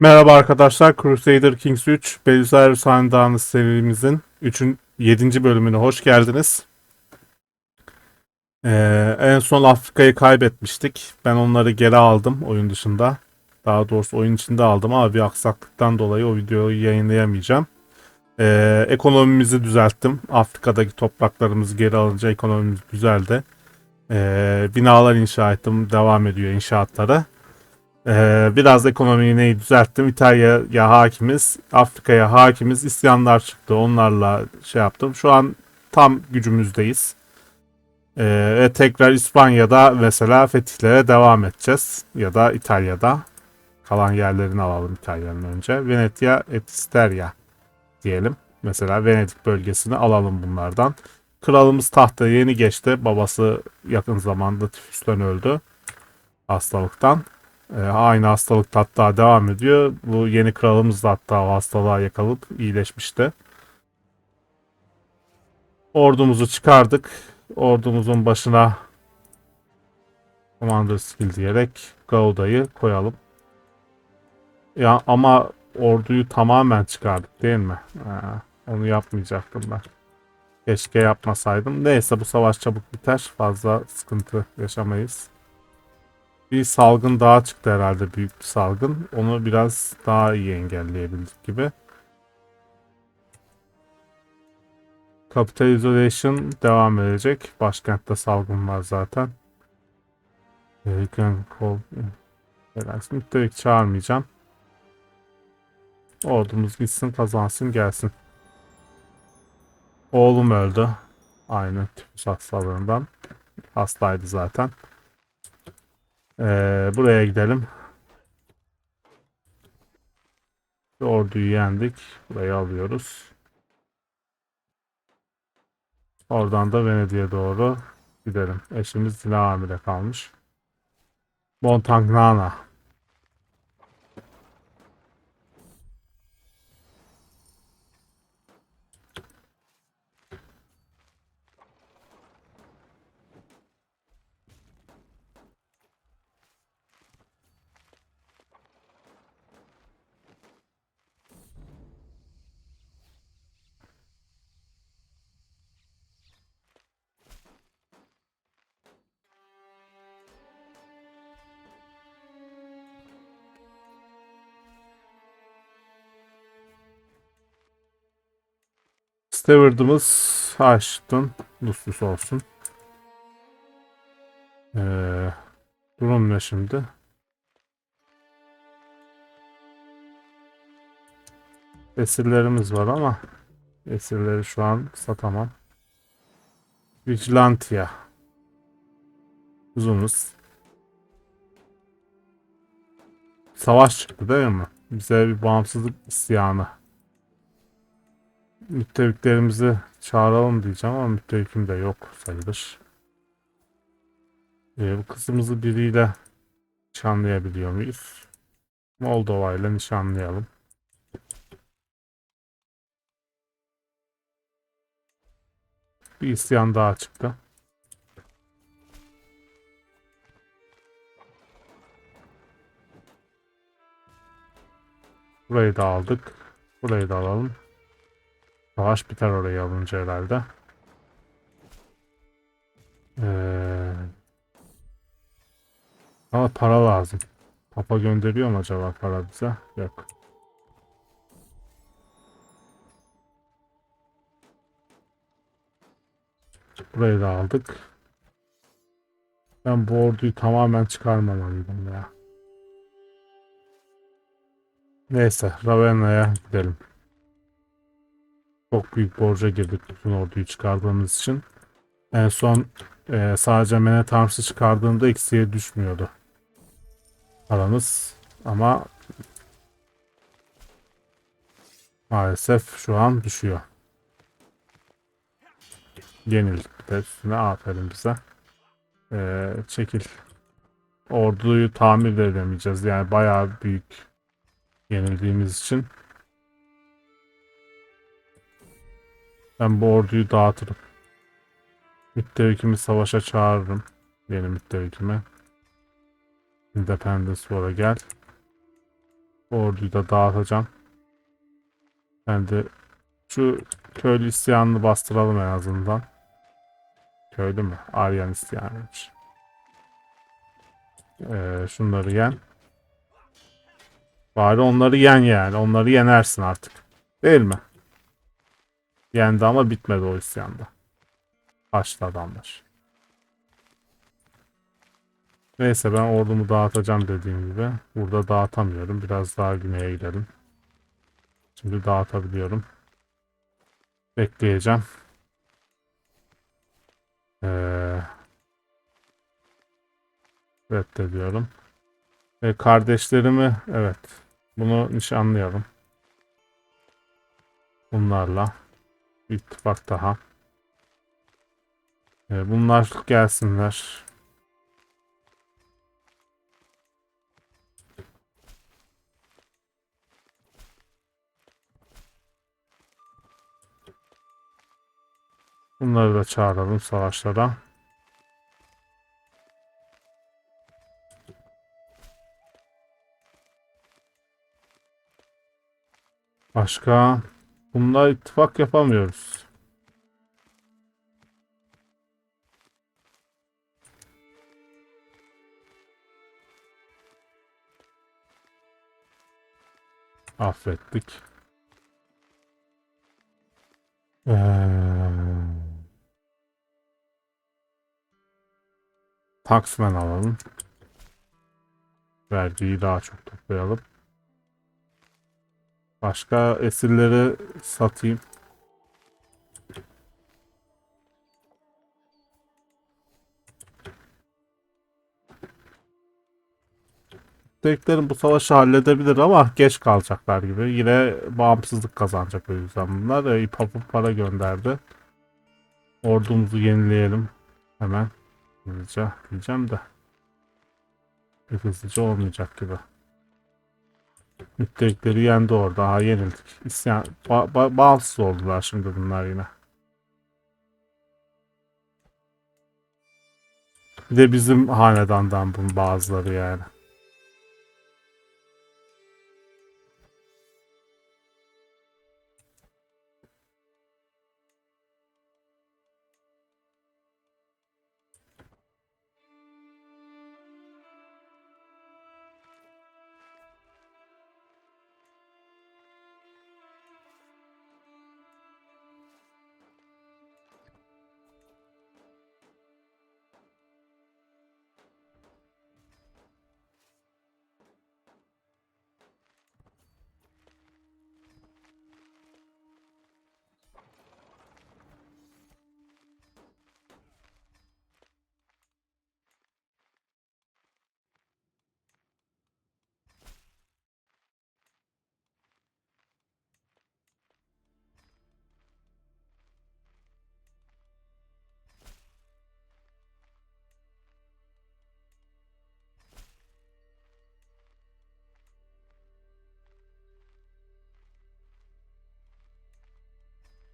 Merhaba arkadaşlar, Crusader Kings 3 Belizer Hanedanı serimizin 3. 7. bölümüne hoş geldiniz. Ee, en son Afrika'yı kaybetmiştik. Ben onları geri aldım oyun dışında. Daha doğrusu oyun içinde aldım ama bir aksaklıktan dolayı o videoyu yayınlayamayacağım. Ee, ekonomimizi düzelttim. Afrika'daki topraklarımızı geri alınca ekonomimiz düzeldi. Ee, binalar inşa ettim. Devam ediyor inşaatlara. Ee, biraz ekonomiyi düzelttim. İtalya'ya hakimiz, Afrika'ya hakimiz. İsyanlar çıktı. Onlarla şey yaptım. Şu an tam gücümüzdeyiz. Ee, ve tekrar İspanya'da mesela fetihlere devam edeceğiz. Ya da İtalya'da. Kalan yerlerini alalım İtalya'nın önce. Venetia et Isteria diyelim. Mesela Venedik bölgesini alalım bunlardan. Kralımız tahta yeni geçti. Babası yakın zamanda tifüsten öldü. Hastalıktan. Ee, aynı hastalık hatta devam ediyor. Bu yeni kralımız da hatta o hastalığa yakalıp iyileşmişti. Ordumuzu çıkardık. Ordumuzun başına Commander Skill diyerek Gauda'yı koyalım. Ya ama orduyu tamamen çıkardık değil mi? Ha, onu yapmayacaktım ben. Keşke yapmasaydım. Neyse bu savaş çabuk biter. Fazla sıkıntı yaşamayız. Bir salgın daha çıktı herhalde büyük bir salgın. Onu biraz daha iyi engelleyebildik gibi. Capital Isolation devam edecek. Başkentte salgın var zaten. Relax. Müttefik çağırmayacağım. Ordumuz gitsin kazansın gelsin. Oğlum öldü. Aynı tifüs hastalığından. Hastaydı zaten. Ee, buraya gidelim. Orduyu yendik. Burayı alıyoruz. Oradan da Venedik'e doğru gidelim. Eşimiz Dila Amir'e kalmış. Montagnana. Steward'ımız Ashton. Lucius olsun. Ee, durum ne şimdi? Esirlerimiz var ama esirleri şu an satamam. Vigilantia. Uzunuz. Savaş çıktı değil mi? Bize bir bağımsızlık isyanı. Müttefiklerimizi çağıralım diyeceğim ama müttefikim de yok sayılır. Ee, bu kızımızı biriyle nişanlayabiliyor muyuz? Moldova ile nişanlayalım. Bir isyan daha çıktı. Burayı da aldık. Burayı da alalım. Savaş biter orayı alınca herhalde. Ee, ama para lazım. Papa gönderiyor mu acaba para bize? Yok. Burayı da aldık. Ben bu orduyu tamamen çıkarmamalıydım ya. Neyse Ravenna'ya gidelim. Çok büyük borca girdik bütün orduyu çıkardığımız için. En son e, sadece Mene Tanrısı çıkardığımda eksiye düşmüyordu. Paramız ama maalesef şu an düşüyor. Yenildik de üstüne aferin bize. E, çekil. Orduyu tamir de edemeyeceğiz. Yani bayağı büyük yenildiğimiz için. Ben bu orduyu dağıtırım. Müttefikimi savaşa çağırırım. Yeni müttefikimi. Independence War'a gel. Orduyu da dağıtacağım. Ben de şu köylü isyanını bastıralım en azından. Köylü mü? Aryan isyanıymış. Ee, şunları yen. Bari onları yen yani. Onları yenersin artık. Değil mi? Yendi ama bitmedi o isyanda. Kaçtı adamlar. Neyse ben ordumu dağıtacağım dediğim gibi. Burada dağıtamıyorum. Biraz daha güneye gidelim. Şimdi dağıtabiliyorum. Bekleyeceğim. Ee, reddediyorum. Ve kardeşlerimi evet bunu nişanlayalım. Bunlarla ittifak daha. Ee, bunlar gelsinler. Bunları da çağıralım savaşlara. Başka bunlar ittifak yapamıyoruz. Affettik. Ee, Taksmen alalım. Vergiyi daha çok toplayalım. Başka esirleri satayım. Türklerin bu savaşı halledebilir ama geç kalacaklar gibi. Yine bağımsızlık kazanacak o yüzden bunlar. E, İpap'ın para gönderdi. Ordumuzu yenileyelim. Hemen. Hızlıca diyeceğim de. Hızlıca olmayacak gibi. Müttefikleri yendi orada. Ha yenildik. İsyan, ba- ba- bağımsız oldular şimdi bunlar yine. Bir de bizim hanedandan bunun bazıları yani.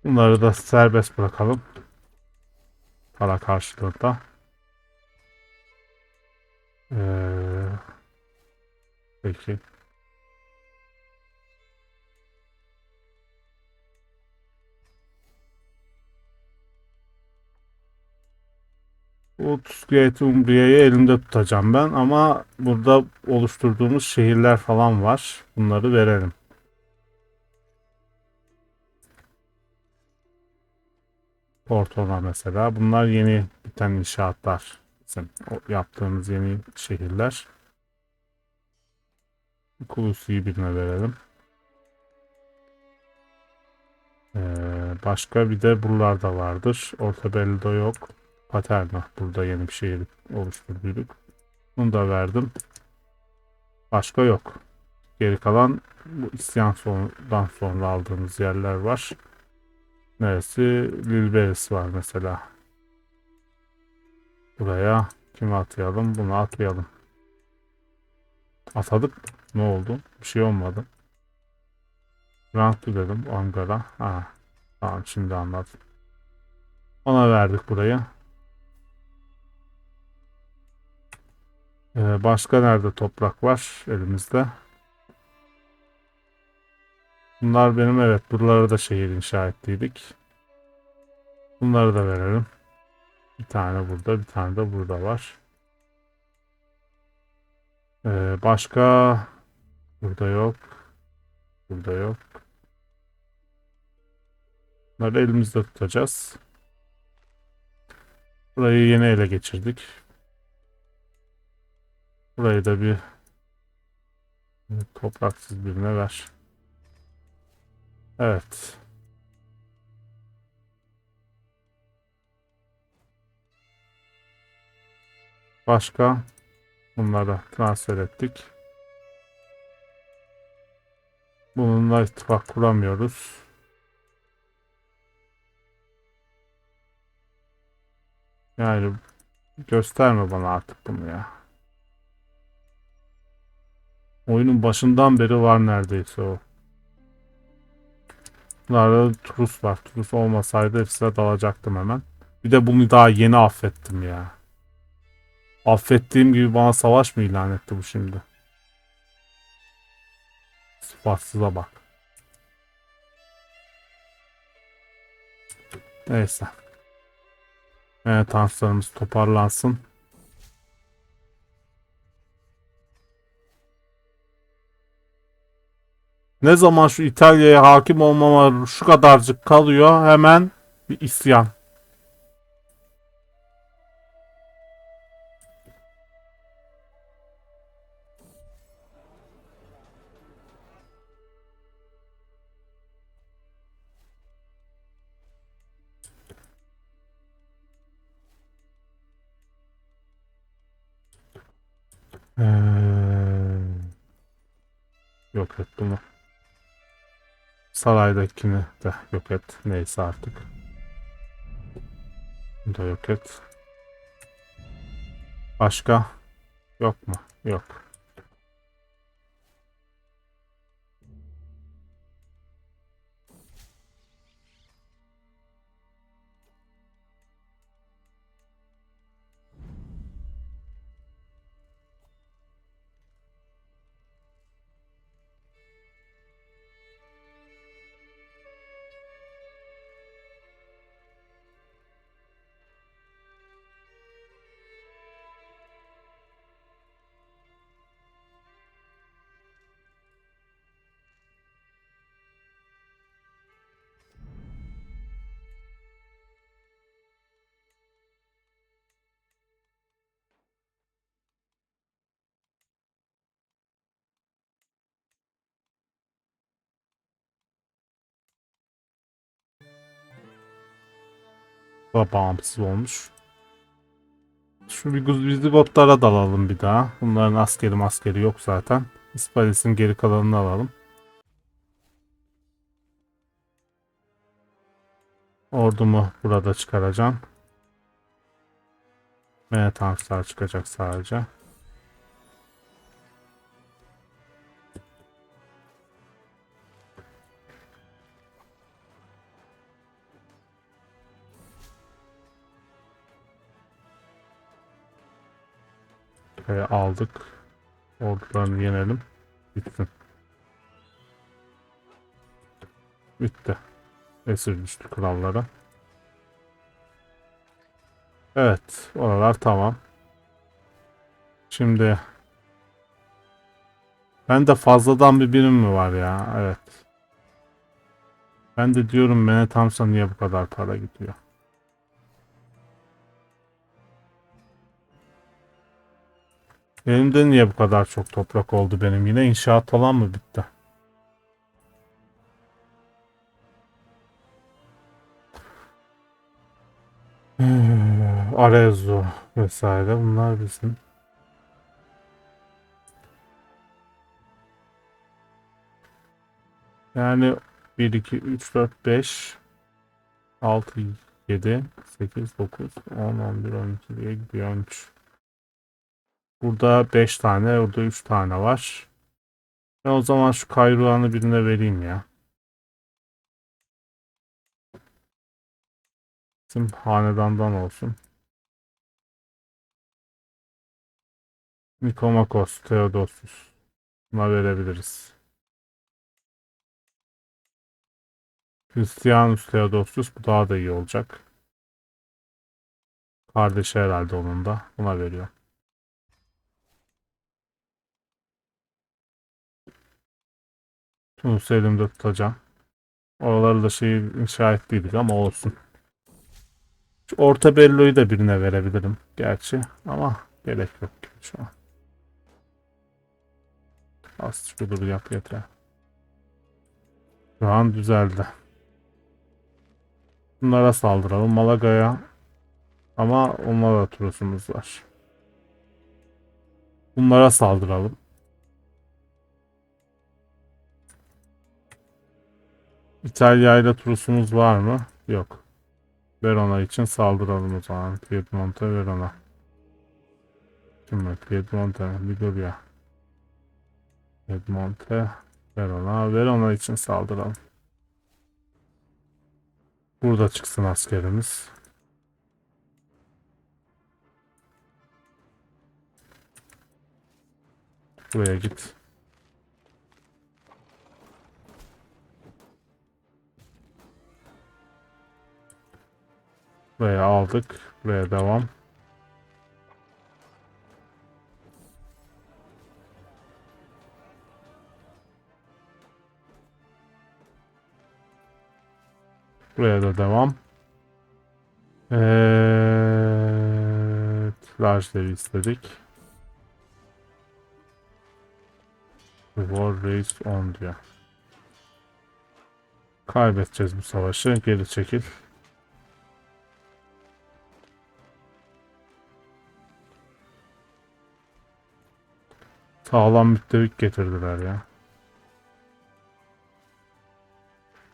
Bunları da serbest bırakalım. Para karşılığında. Ee, peki. Bu Tuskiyet Umbriye'yi elimde tutacağım ben ama burada oluşturduğumuz şehirler falan var. Bunları verelim. Portola mesela. Bunlar yeni biten inşaatlar. Bizim yaptığımız yeni şehirler. Kulusi'yi birine verelim. Ee, başka bir de buralarda vardır. Ortabelli'de yok. Paterna. Burada yeni bir şehir oluşturduk. Bunu da verdim. Başka yok. Geri kalan bu isyan sonundan sonra aldığımız yerler var. Neresi? Lilberis var mesela. Buraya kimi atayalım? Bunu atlayalım. Atadık. Ne oldu? Bir şey olmadı. Ranklı dedim. Ankara. Ha. Tamam şimdi anladım. Ona verdik burayı. Ee, başka nerede toprak var elimizde? Bunlar benim evet buraları da şehir inşa ettiydik. Bunları da verelim. Bir tane burada bir tane de burada var. Ee, başka burada yok. Burada yok. Bunları elimizde tutacağız. Burayı yeni ele geçirdik. Burayı da bir topraksız birine ver. Evet. Başka bunları transfer ettik. Bununla ittifak kuramıyoruz. Yani gösterme bana artık bunu ya. Oyunun başından beri var neredeyse o. Bunlarda Trus var. Trus olmasaydı hepsine dalacaktım hemen. Bir de bunu daha yeni affettim ya. Affettiğim gibi bana savaş mı ilan etti bu şimdi? Sıfatsıza bak. Neyse. Evet tanklarımız toparlansın. Ne zaman şu İtalya'ya hakim olmama şu kadarcık kalıyor hemen bir isyan. Ee, yok et bunu. Saraydakini de yok et. Neyse artık. Bunu da yok et. Başka? Yok mu? Yok. Da bağımsız olmuş. Şu Visigothlara dalalım bir daha. Bunların askeri maskeri yok zaten. Hispalis'in geri kalanını alalım. Ordumu burada çıkaracağım. Ve tanklar çıkacak sadece. Ve aldık. Ordularını yenelim. Bitsin. Bitti. Esir düştü krallara. Evet. Oralar tamam. Şimdi ben de fazladan bir birim mi var ya? Evet. Ben de diyorum Mene Thompson niye bu kadar para gidiyor? Elimde niye bu kadar çok toprak oldu benim? Yine inşaat falan mı bitti? Arezzo vesaire bunlar bizim. Yani 1, 2, 3, 4, 5, 6, 7, 8, 9, 10, 11, 12 diye gidiyor 13. Burada 5 tane, orada 3 tane var. Ben o zaman şu kayruğanı birine vereyim ya. Bizim hanedandan olsun. Nikomakos, Theodosius. Buna verebiliriz. Hristiyanus Theodosius bu daha da iyi olacak. Kardeşi herhalde onun da. Buna veriyor. Tunus'u elimde tutacağım. Oraları da şey inşa ettiydik ama olsun. Şu orta belloyu da birine verebilirim gerçi ama gerek yok gibi şu an. Az şudur yap yeter. Şu an düzeldi. Bunlara saldıralım. Malaga'ya ama onlara da turusumuz var. Bunlara saldıralım. İtalya ile turusumuz var mı? Yok. Verona için saldıralım o zaman. Piedmonte, Verona. Şimdi Piedmonte, Liguria. Piedmonte, Verona. Verona için saldıralım. Burada çıksın askerimiz. Buraya git. Buraya aldık. Buraya devam. Buraya da devam. Evet. Large'leri istedik. War race on diyor. Kaybedeceğiz bu savaşı. Geri çekil. Sağlam müttefik getirdiler ya.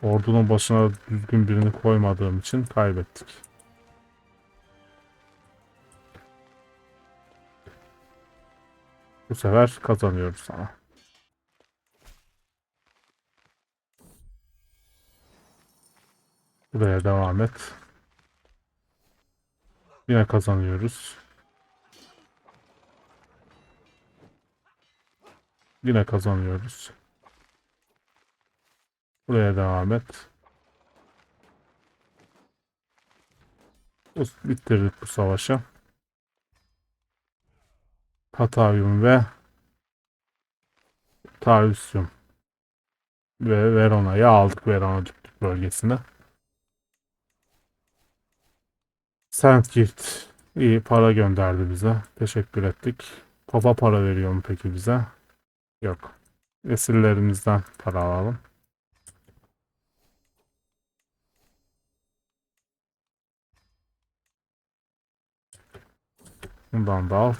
Ordunun başına düzgün birini koymadığım için kaybettik. Bu sefer kazanıyoruz sana. Buraya devam et. Yine kazanıyoruz. Yine kazanıyoruz. Buraya devam et. Bitirdik bu savaşı. Patavium ve Tavissium ve Verona'yı aldık Verona Düklük bölgesine. Saint Gift iyi para gönderdi bize. Teşekkür ettik. Papa para veriyor mu peki bize? Yok. Esirlerimizden para alalım. Bundan da al.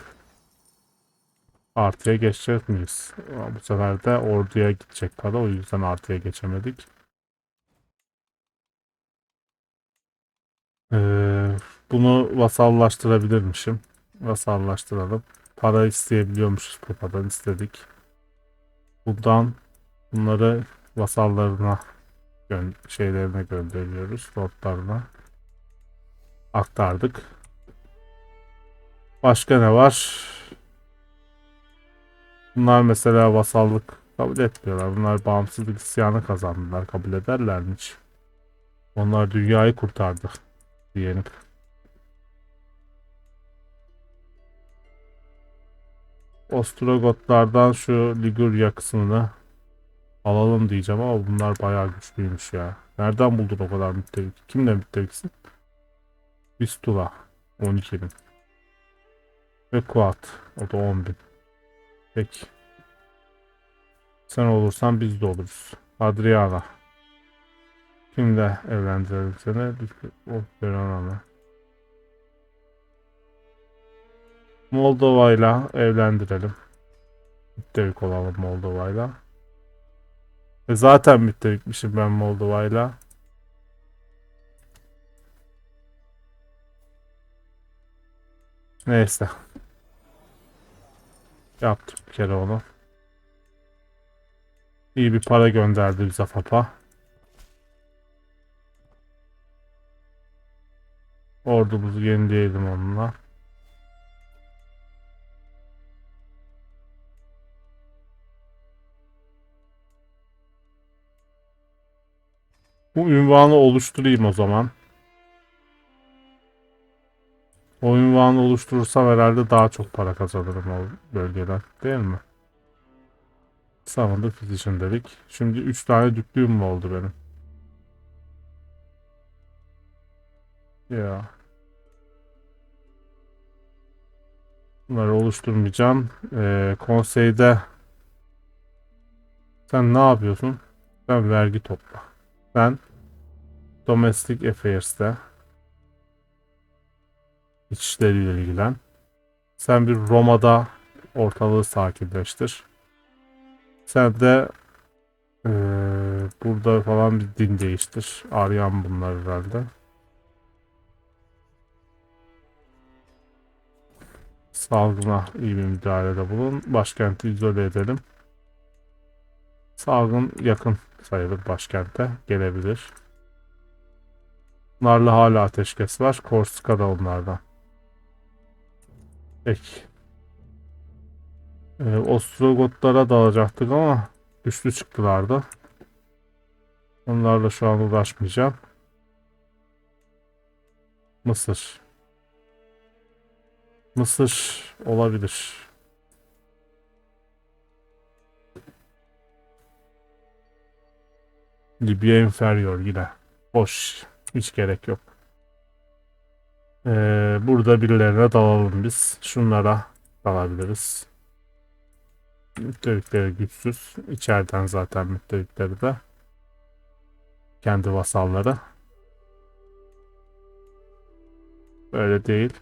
Artıya geçecek miyiz? Bu sefer de orduya gidecek para. O yüzden artıya geçemedik. Ee, bunu vasallaştırabilirmişim. Vasallaştıralım. Para isteyebiliyormuşuz papadan istedik. Buradan bunları vasallarına şeylerine gönderiyoruz. Lordlarına aktardık. Başka ne var? Bunlar mesela vasallık kabul etmiyorlar. Bunlar bağımsızlık isyanı kazandılar. Kabul ederler mi hiç? Onlar dünyayı kurtardı diyelim. Ostrogotlardan şu Ligurya kısmını alalım diyeceğim ama bunlar bayağı güçlüymüş ya. Nereden buldun o kadar müttefik? Kimle müttefiksin? Vistula 12 bin. Ve Kuat o da 10 bin. Peki. Sen olursan biz de oluruz. Adriana. Kimle evlendirelim seni? Oh, Verona'la. Moldova'yla evlendirelim. Müttefik olalım Moldova'yla. E zaten müttefikmişim ben Moldova'yla. Neyse. Yaptık bir kere onu. İyi bir para gönderdi bize Papa. Ordumuzu yenileyelim onunla. Bu ünvanı oluşturayım o zaman. O ünvanı oluşturursam herhalde daha çok para kazanırım o bölgeden. Değil mi? Summoned Physician dedik. Şimdi 3 tane düklüğüm mü oldu benim? Ya. Bunları oluşturmayacağım. Ee, konseyde sen ne yapıyorsun? Sen vergi topla. Sen Domestic Affairs'te İçişleriyle ilgilen. Sen bir Roma'da ortalığı sakinleştir. Sen de eee, burada falan bir din değiştir. Aryan bunlar herhalde. Salgına iyi bir müdahalede bulun. Başkenti izole edelim. Salgın yakın sayılır başkente. Gelebilir. Bunlarla hala ateşkes var. Korsika'da onlardan. Peki. Ee, Ostrogotlara dalacaktık ama güçlü çıktılardı. Onlarla şu an uğraşmayacağım. Mısır. Mısır olabilir. Libya inferior yine. Boş. Hiç gerek yok. Ee, burada birilerine dalalım biz. Şunlara dalabiliriz. Müttefikleri güçsüz. İçeriden zaten müttefikleri de. Kendi vasalları. Böyle değil.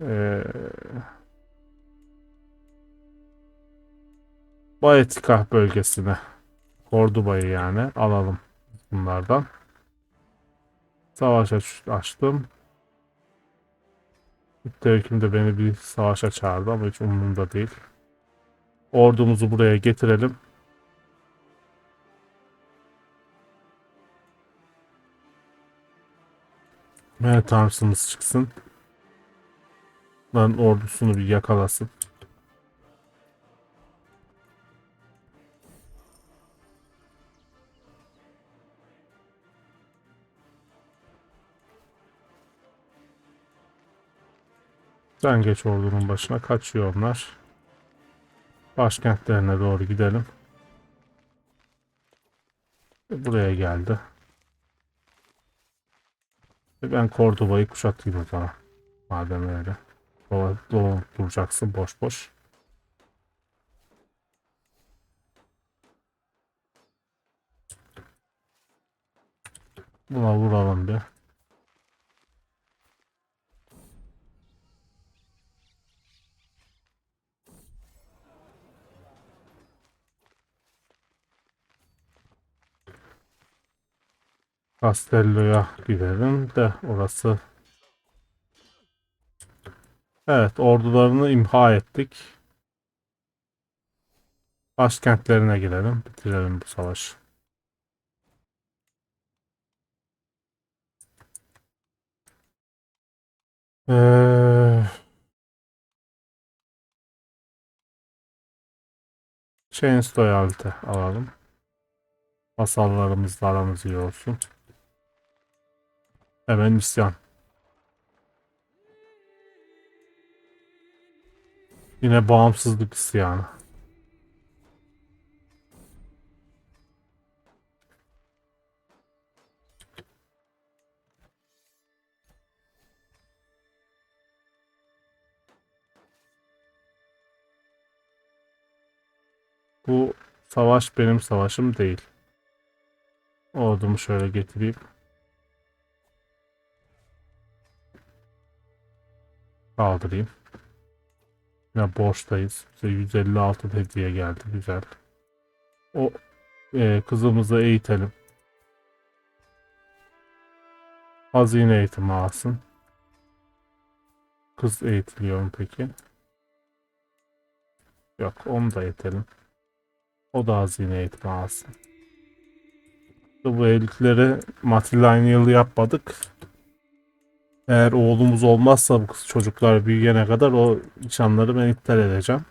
Ee, Baetika bölgesine. Korduba'yı yani alalım bunlardan. Savaş aç- açtım. Müttefikim de beni bir savaşa çağırdı ama hiç umurumda değil. Ordumuzu buraya getirelim. Ve tanrısımız çıksın. Lan ordusunu bir yakalasın. Sen geç ordunun başına kaçıyor onlar. Başkentlerine doğru gidelim. E, Buraya geldi. E, Ben Cordoba'yı kuşatayım o zaman. Madem öyle. Dola duracaksın boş boş. Buna vuralım bir. Castello'ya gidelim de orası. Evet ordularını imha ettik. Başkentlerine gidelim. Bitirelim bu savaşı. Ee, Chains Loyalty alalım. Masallarımızla aramız iyi olsun. Hemen isyan. Yine bağımsızlık isyanı. Bu savaş benim savaşım değil. Ordumu şöyle getireyim. Kaldırayım. Yine borçtayız. Bize 156 hediye geldi. Güzel. O e, kızımızı eğitelim. Hazine eğitimi alsın. Kız eğitiliyor mu peki? Yok onu da eğitelim. O da hazine eğitimi alsın. Bu evlilikleri matrilineal yapmadık. Eğer oğlumuz olmazsa bu kız çocuklar büyüyene kadar o nişanları ben iptal edeceğim.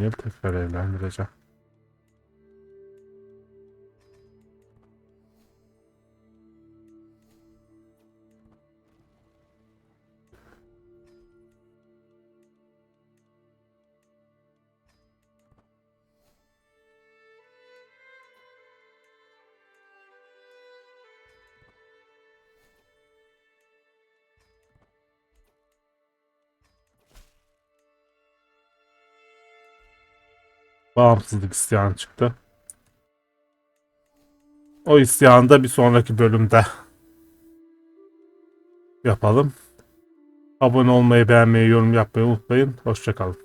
Yıl tekrar evlendireceğim. Bağımsızlık isyanı çıktı. O isyanı da bir sonraki bölümde yapalım. Abone olmayı, beğenmeyi, yorum yapmayı unutmayın. Hoşçakalın.